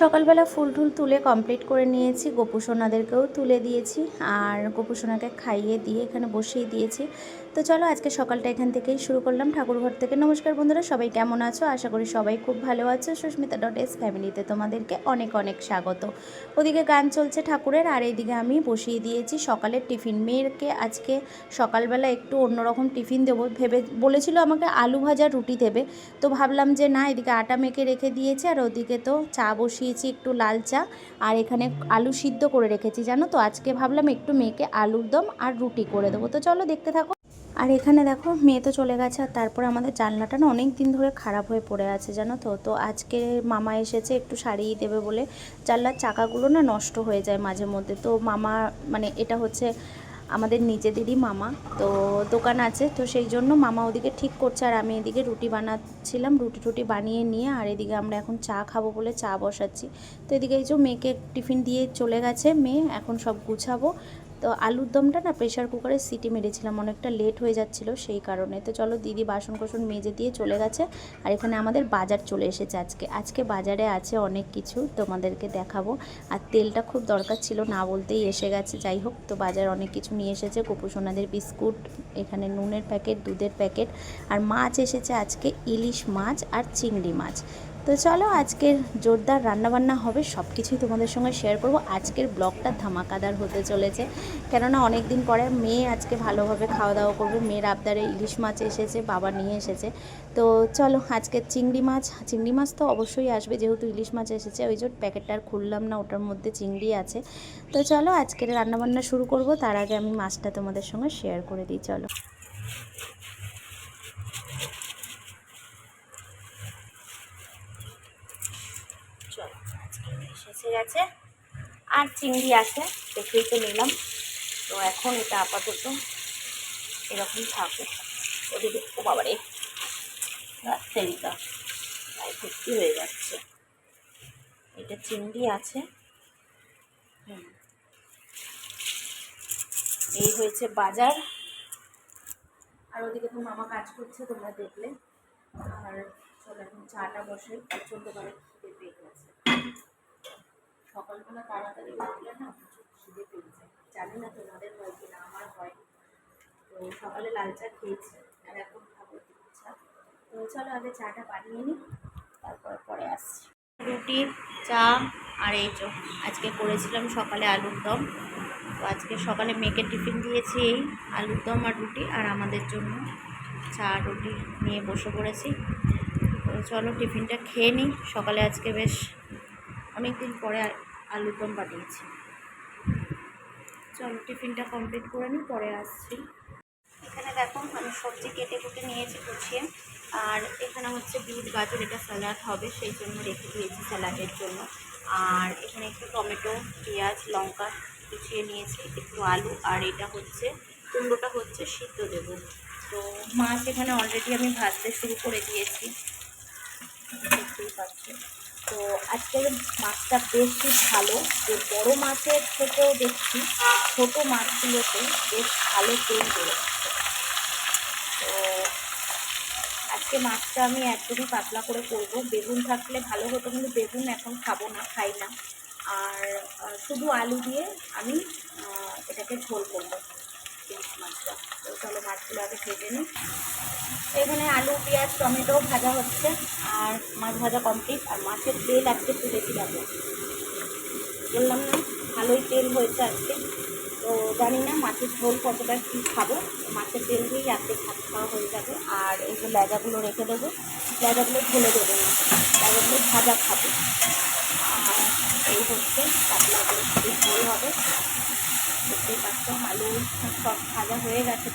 সকালবেলা ফুল টুল তুলে কমপ্লিট করে নিয়েছি। গোপুসোনাদেরকেও তুলে দিয়েছি। আর গোপুসোনাকে খাইয়ে দিয়ে এখানে বসিয়ে দিয়েছি। তো চলো আজকে সকালটা এখান থেকেই শুরু করলাম। ঠাকুরঘর থেকে। নমস্কার বন্ধুরা, সবাই কেমন আছো? আশা করি সবাই খুব ভালো আছো। সুস্মিতা ডট এস ফ্যামিলিতে তোমাদেরকে অনেক অনেক স্বাগত। ওদিকে গান চলছে ঠাকুরের, আর এইদিকে আমি বসিয়ে দিয়েছি সকালের টিফিন। মেয়েরকে আজকে সকালবেলা একটু অন্যরকম টিফিন দেবো। ভেবে বলেছিল আমাকে আলু ভাজা রুটি দেবে। তো ভাবলাম যে না, এদিকে আটা মেখে রেখে দিয়েছে, আর ওদিকে তো চা বসিয়েছি একটু লাল চা। আর এখানে আলু সিদ্ধ করে রেখেছি, জানো তো? আজকে ভাবলাম একটু মেয়েকে আলুর দম আর রুটি করে দেবো। তো চলো দেখতে থাকো। আর এখানে দেখো, মেয়ে তো চলে গেছে আর তারপরে আমাদের জানলাটা না অনেক দিন ধরে খারাপ হয়ে পড়ে আছে, জানো তো? তো আজকে মামা এসেছে একটু সারিয়ে দেবে বলে। জানলার চাকাগুলো না নষ্ট হয়ে যায় মাঝে মধ্যে। তো মামা মানে এটা হচ্ছে আমাদের নিজেদেরই মামা। তো দোকান আছে, তো সেই জন্য মামা ওদিকে ঠিক করছে। আর আমি এদিকে রুটি বানাচ্ছিলাম, রুটি টুটি বানিয়ে নিয়ে, আর এদিকে আমরা এখন চা খাব বলে চা বসাচ্ছি। তো এদিকে এই যে মেয়েকে টিফিন দিয়ে চলে গেছে মেয়ে, এখন সব গুছাবো। তো আলুর দমটা না প্রেশার কুকারে সিটি মেরেছিলাম, অনেকটা লেট হয়ে যাচ্ছিল সেই কারণে। তো চলো দিদি বাসন কোসন মেজে দিয়ে চলে গেছে, আর এখানে আমাদের বাজার চলে এসেছে আজকে। আজকে বাজারে আছে অনেক কিছু, তোমাদেরকে দেখাবো। আর তেলটা খুব দরকার ছিল, না বলতেই এসে গেছে। যাই হোক, তো বাজার অনেক কিছু নিয়ে এসেছে। গোপুসোনাদের বিস্কুট, এখানে নুনের প্যাকেট, দুধের প্যাকেট। আর মাছ এসেছে আজকে ইলিশ মাছ আর চিংড়ি মাছ। তো চলো আজকের জোরদার রান্নাবান্না হবে সব কিছুই তোমাদের সঙ্গে শেয়ার করব। আজকের ব্লগটা ধামাকাদার হতে চলেছে, কেননা অনেক দিন পরে মেয়ে আজকে ভালোভাবে খাওয়া দাওয়া করবে। মেয়ের আবদারে ইলিশ মাছ এসেছে, বাবা নিয়ে এসেছে। তো চলো আজকে চিংড়ি মাছ চিংড়ি মাছ তো অবশ্যই আসবে, যেহেতু ইলিশ মাছ এসেছে, ওই যে প্যাকেটটা আর খুললাম না, ওটার মধ্যে চিংড়ি আছে। তো চলো আজকের রান্নাবান্না শুরু করব, তার আগে আমি মাছটা তোমাদের সঙ্গে শেয়ার করে দিই, চলো আজকে এসে গেছে। আর চিংড়ি আছে, দেখেই তো নিলাম। তো এখন এটা আপাতত এরকম থাকবে। ওদিকে, ও বাবারে রাত্রেরিকা প্রায় ভর্তি হয়ে যাচ্ছে। এটা চিংড়ি আছে। হুম। এই হয়েছে বাজার। আর ওদিকে তো মামা কাজ করছে, তোমরা দেখলে। আর চলো এখন চাটা বসে প্রচণ্ড খিদে পেয়ে গেছে। সকালবেলা তাড়াতাড়ি উঠলে না প্রচুর খিদে পেয়ে যায় জানি না তোমাদের হয় কি না, আমার হয়। তো সকালে লাল চা খেয়েছি, আর এখন খাব ইচ্ছা। তো চলো আগে চাটা বানিয়ে নিই, তারপর পরে আসছি। রুটি, চা আর এই চো আজকে করেছিলাম সকালে আলুর দম। তো আজকে সকালে মেয়েকে টিফিন দিয়েছি এই আলুর দম আর রুটি, আর আমাদের জন্য চা রুটি নিয়ে বসে পড়েছি। তো চলো টিফিনটা খেয়ে নিই। সকালে আজকে বেশ অনেক দিন পরে আলুর দম বানিয়েছি। চলো, টিফিনটা কমপ্লিট করে নিই, পরে আসছি। এখানে দেখো, আমি সবজি কেটে কুটে নিয়েছি গুছিয়ে আর এখানে হচ্ছে বিট, গাজর, এটা স্যালাড হবে, সেই জন্য রেখে দিয়েছি স্যালাডের জন্য। আর এখানে একটু টমেটো, পেঁয়াজ, লঙ্কা কুচিয়ে নিয়েছি, একটু আলু, আর এটা হচ্ছে, কুমড়োটা হচ্ছে সিদ্ধ দেবো। তো মাছ এখানে অলরেডি আমি ভাজতে শুরু করে দিয়েছি। দেখতেই পাচ্ছি। তো আজকের মাছটা বেশি ভালো। যে বড় মাছের থেকেও দেখছি, ছোট মাছগুলোতে বেশ ভালো তেল বেরোচ্ছে। তো আজকে মাছটা আমি একদমই পাতলা করে করব। বেগুন থাকলে ভালো হতো, কিন্তু বেগুন এখন খাব না, খাই না। আর শুধু আলু দিয়ে আমি এটাকে ঝোল করব। মাছটা তো চলো মাছগুলো আগে ভেজে নিই। এখানে আলু, পেঁয়াজ, টমেটো ভাজা হচ্ছে, আর মাছ ভাজা কমপ্লিট আর মাছের তেল আজকে তুলেছি দেখো বললাম না, ভালোই তেল হয়েছে আজকে, তো জানি না মাছের ঝোল কতটা কী খাব। মাছের তেল দিয়েই রাত্রে ভাত খাওয়া হয়ে যাবে, আর এই যে লেজাগুলো রেখে দেবো, লেজাগুলো ঢেলে দেবো না, লেজাগুলো ভাজা খাব। আর এই হচ্ছে করে ঝোল হবে। দেখতেই পাচ্ছ আলু সব ভাজা হয়ে গেছে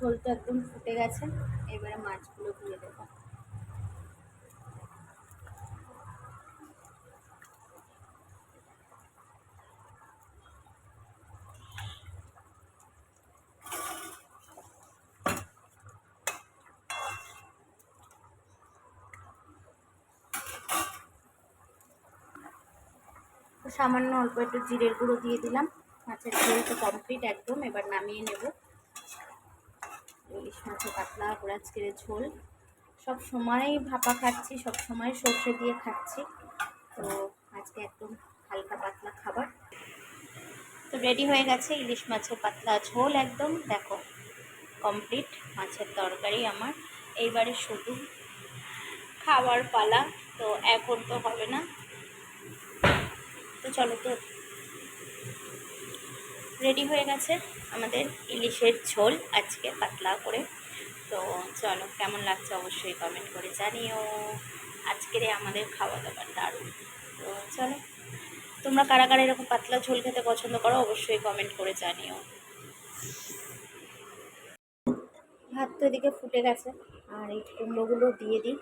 ঝোল তো একদম ফুটে গেছে, এবারে মাছগুলো দিয়ে দেবো সামান্য অল্প একটু জিরের গুঁড়ো দিয়ে দিলাম, মাছের ঝোল তো কমপ্লিট একদম, এবার নামিয়ে নেব। ইলিশ মাছের পাতলা আজকের ঝোল। সব সময় ভাপা খাচ্ছি, সব সময় সর্ষে দিয়ে খাচ্ছি। তো আজকে একদম হালকা পাতলা খাবার। তো রেডি হয়ে গেছে ইলিশ মাছের পাতলা ঝোল একদম। দেখো কমপ্লিট মাছের তরকারি আমার। এইবারে শুধু খাওয়ার পালা, তো এখন তো হবে না। তো চলো তো রেডি হয়ে গেছে আমাদের ইলিশের ঝোল আজকে পাতলা করে। তো চলো, কেমন লাগছে অবশ্যই কমেন্ট করে জানিও। আজকের আমাদের খাওয়া দাওয়ার দারুণ। তো চলো, তোমরা কারা কারা এরকম পাতলা ঝোল খেতে পছন্দ করো অবশ্যই কমেন্ট করে জানিও। ভাত তো এদিকে ফুটে গেছে, আর এই কুমড়োগুলো দিয়ে দিই।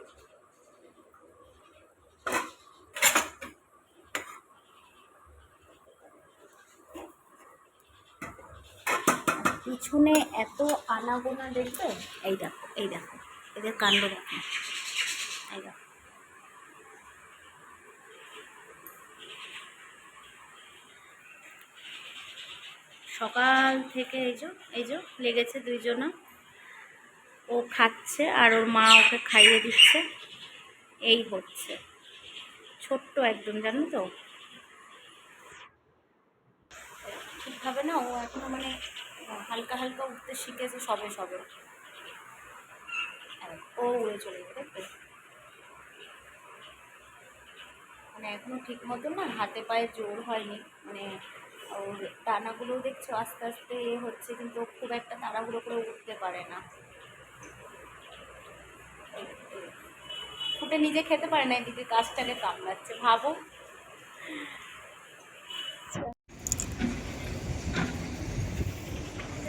পিছনে এত আনাগোনা দেখবে? এই দেখো এই দেখো, এদের কাণ্ড দেখো। এই দেখো। সকাল থেকে এই যে এই যে লেগেছে দুইজনা। ও খাচ্ছে আর ওর মা ওকে খাইয়ে দিচ্ছে। এই হচ্ছে। ছোট্ট একদম, জানো তো? ঠিকভাবে না, ও এখনও মানে হালকা হালকা উঠতে শিখেছে সবে সবে। ও উড়ে চলে যাবে মানে এখনও ঠিক মতো না, হাতে পায়ে জোর হয়নি। মানে ওর টানাগুলো দেখছ, আস্তে আস্তে এ হচ্ছে, কিন্তু খুব একটা তাড়াহুড়ো করে উঠতে পারে না। ফুটে নিজে খেতে পারে না, এদিকে গাছটাকে কামড়াচ্ছে, ভাবো।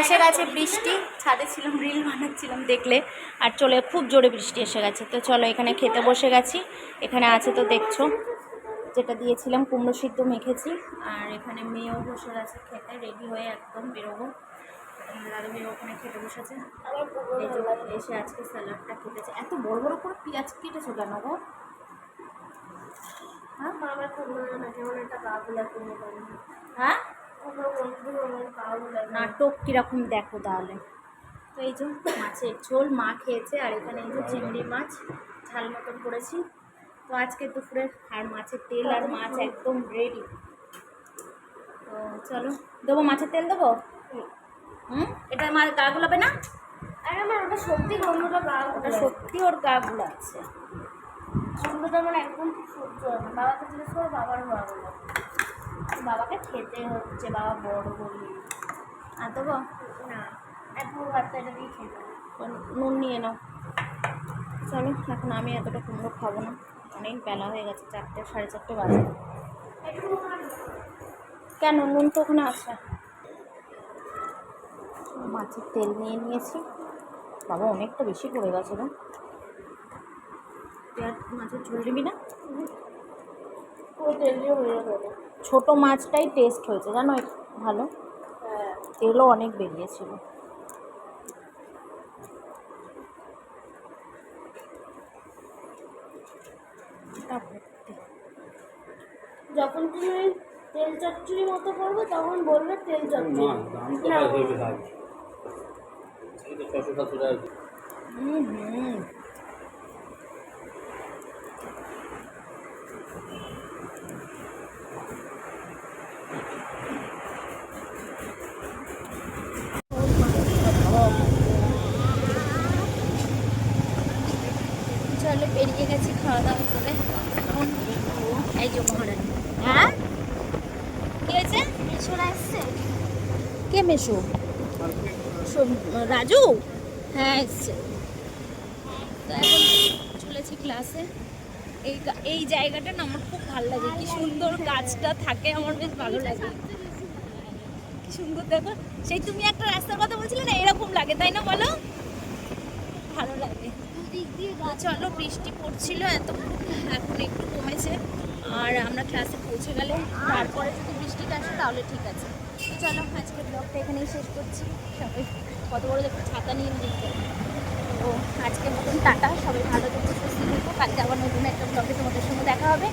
এসে গেছে বৃষ্টি। ছাদে ছিলাম রিল বানাচ্ছিলাম দেখলে। আর চলে খুব জোরে বৃষ্টি এসে গেছে। তো চলো এখানে খেতে বসে গেছি। এখানে আছে তো দেখছ যেটা দিয়েছিলাম কুমড়ো সিদ্ধ মেখেছি। আর এখানে মেয়েও বসে গেছে খেতে রেডি হয়ে একদম বেরোবো। দাদা মেয়ে ওখানে খেতে বসেছে। এসে আজকে স্যালাডটা কেটেছে। এত বড় বড় করে পেঁয়াজ কেটেছো কেন গো? হ্যাঁ? নাটক কীরকম দেখো তাহলে? তো এই যে মাছের ঝোল মা খেয়েছে আর এখানে এই যে চিংড়ি মাছ ঝাল মতন করেছি। তো আজকে দুপুরে আর মাছের তেল আর মাছ একদম রেডি তো চলো দেবো মাছের তেল দেবো? হুম? এটা মাছ গা গুলাবে না? আর আমার ওটা সত্যি গন্ধটা গা ওটা সত্যি ওর গা গুলাচ্ছে। গন্ধটা আমার একদম খুব সহ্য হয় না বাবাকে জিজ্ঞেস করে বাবার গা গুলা বাবাকে খেতে হচ্ছে বাবা বড় বলি আর দেবো? না এখন ভাতটা এটা দিয়ে খেতে। নুন নিয়ে নাও। চলো এখন আমি এতটা কুমড়ো খাব না। অনেক বেলা হয়ে গেছে চারটে সাড়ে চারটে বাজে। কেন? নুন তো ওখানে আছে। মাছের তেল নিয়ে নিয়েছি। বাবা অনেকটা বেশি পড়ে গেছে পেঁয়াজ মাছের ঝোল দিবি না? পুরো তেল দিয়ে হয়ে যাবে ছোটো মাছটাই টেস্ট হয়েছে জানো ভালো? হ্যাঁ তেলও অনেক বেরিয়েছিল। যখন তুমি তেল চচ্চড়ি মতো করবে তখন বলবে তেল চচ্চড়ি। না হুম হুম। বেরিয়ে গেছি খাওয়া দাওয়া করে। এই যে মহারানী। হ্যাঁ? কি হয়েছে? মেশোরা এসছে? কে মেশো? রাজু? হ্যাঁ এসছে। তো এখন চলেছি ক্লাসে এই এই জায়গাটা না আমার খুব ভালো লাগে। কি সুন্দর গাছটা থাকে আমার বেশ ভালো লাগে। কি সুন্দর দেখো। সেই তুমি একটা রাস্তার কথা বলছিলে না এরকম লাগে তাই না বলো? ভালো লাগে। চলো, বৃষ্টি পড়ছিল এত এখন একটু কমেছে। আর আমরা ক্লাসে পৌঁছে গেলে, তারপরে যদি বৃষ্টিটা আসে, তাহলে ঠিক আছে। তো চলো, আজকের ব্লগটা এখানেই শেষ করছি। সবাই কত বড় দেখো, ছাতা নিয়ে দেখতে তো আজকের মতন টাটা, সবাই ভালো থেকো, সুস্থ থেকো। কালকে আবার নতুন একটা ব্লগে তোমাদের সঙ্গে দেখা হবে।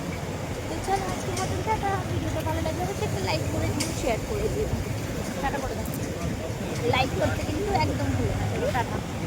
তো চলো, আজকের মতন টাটা। ভিডিওটা ভালো লাগলে অবশ্যই একটা লাইক করে দিও শেয়ার করে দিও। টাটা করে দাও। লাইক করতে কিন্তু একদম ভুলো না টাটা।